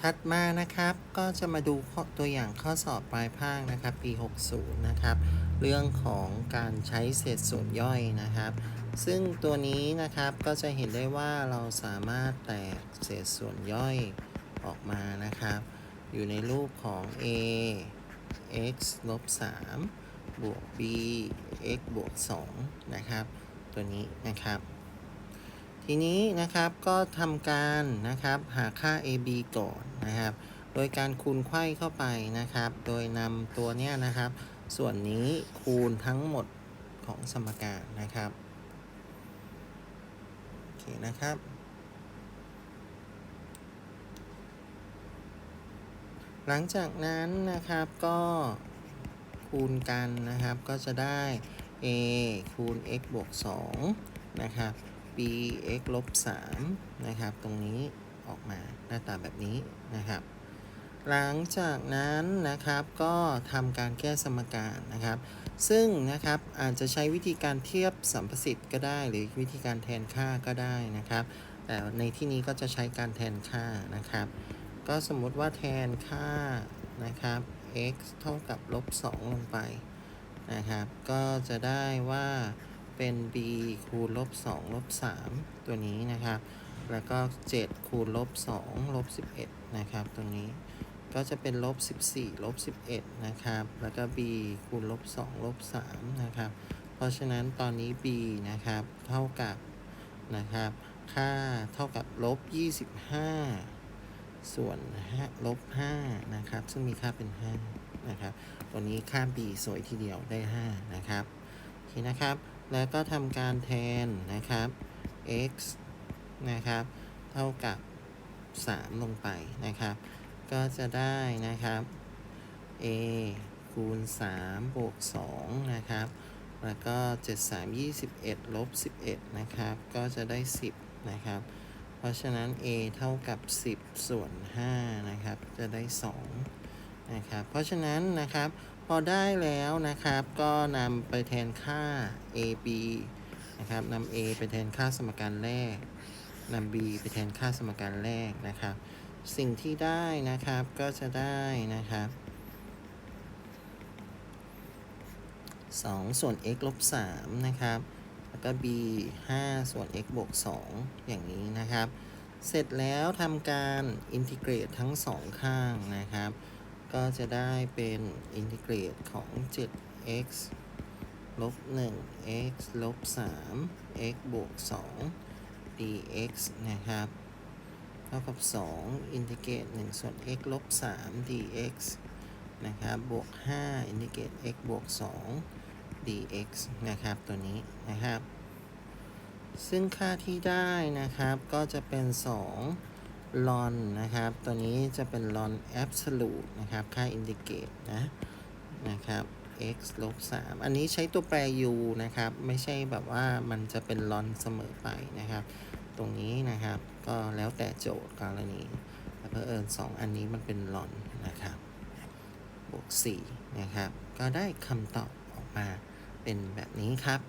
ถัดมานะครับก็จะมาดูตัวอย่างข้อสอบปลายภาคนะครับ ปี 60 นะครับ เรื่องของการใช้เศษส่วนย่อยนะครับ ซึ่งตัวนี้นะครับก็จะเห็นได้ว่าเราสามารถแตกเศษส่วนย่อยออกมานะครับ อยู่ในรูปของ a x ลบ3บวก b x บวก2นะครับ ตัวนี้นะครับ ทีนี้นะครับก็ทำการนะครับหาค่า AB ก่อนนะครับ โดยการคูณไขว้เข้าไปนะครับ โดยนำตัวเนี้ยนะครับ ส่วนนี้คูณทั้งหมดของสมการนะครับโอเคนะครับ หลังจากนั้นนะครับก็คูณกันนะครับก็จะได้ a คูณ x บวก2นะครับ b x ลบ3นะครับ ตรงนี้ออกมาหน้าตาแบบนี้นะครับ หลังจากนั้นนะครับก็ทำการแก้สมการนะครับ ซึ่งนะครับอาจจะใช้วิธีการเทียบสัมประสิทธิ์ก็ได้ หรือวิธีการแทนค่าก็ได้นะครับ แต่ในที่นี้ก็จะใช้การแทนค่านะครับ ก็สมมุติว่าแทนค่านะครับ x เท่ากับลบ2ลงไปนะครับ ก็จะได้ว่า เป็น b คูณลบ2ลบ3ตัวนี้นะครับ แล้วก็ 7 คูณลบ2ลบ11 นะครับ ตรงนี้ก็จะเป็นลบ14ลบ11 นะครับ แล้วก็ b คูณลบ2ลบ3นะครับ เพราะฉะนั้นตอนนี้ b นะครับ เท่ากับนะครับ ค่าเท่ากับลบ25 ส่วนลบ5นะครับ ซึ่งมีค่าเป็น 5 นะครับ ตัวนี้ค่า b สวยทีเดียวได้ 5 นะครับ โอเคนะครับ แล้วก็ทำการแทนนะครับ x นะครับ เท่ากับ 3 ลงไปนะครับ ก็จะได้นะครับ a คูณ3บวก2นะครับ แล้วก็ 7 3 21 ลบ 11 นะครับ ก็จะได้ 10 นะครับ เพราะฉะนั้น a เท่ากับ 10 ส่วน 5 นะครับ จะได้ 2 นะครับ เพราะฉะนั้นนะครับ พอได้แล้วนะครับ ก็นำไปแทนค่า a b นะครับนำ a ไปแทนค่าสมการแรกนำ b ไปแทนค่าสมการแรกนะครับ สิ่งที่ได้นะครับก็จะได้นะครับ2ส่วน x ลบ3นะครับ แล้วก็ b 5 ส่วน x บวก 2 อย่างนี้นะครับ เสร็จแล้วทำการอินทิเกรตทั้งสองข้างนะครับ ก็จะได้เป็นอินทิเกรตของ 7x ลบ 1 x ลบ 3 x บวก 2 dx นะครับ เท่ากับ 2 อินทิเกรต1ส่วน x ลบ 3 dx นะครับ บวก 5 อินทิเกรต x บวก 2 dx นะครับ ตัวนี้นะครับ ซึ่งค่าที่ได้นะครับก็จะเป็น 2 ลอนนะครับ ตัวนี้จะเป็นลอนแอบสูตนะครับ ค่าอินทิเกรตนะ นะครับ x ลบ3อันนี้ใช้ตัวแปร u นะครับ ไม่ใช่แบบว่ามันจะเป็นลอนเสมอไปนะครับ ตรงนี้นะครับ ก็แล้วแต่โจทย์กรณีแต่เพื่อเอิญ2อันนี้มันเป็นลอนนะครับ บวก4นะครับ ก็ได้คำตอบออกมาเป็นแบบนี้ครับ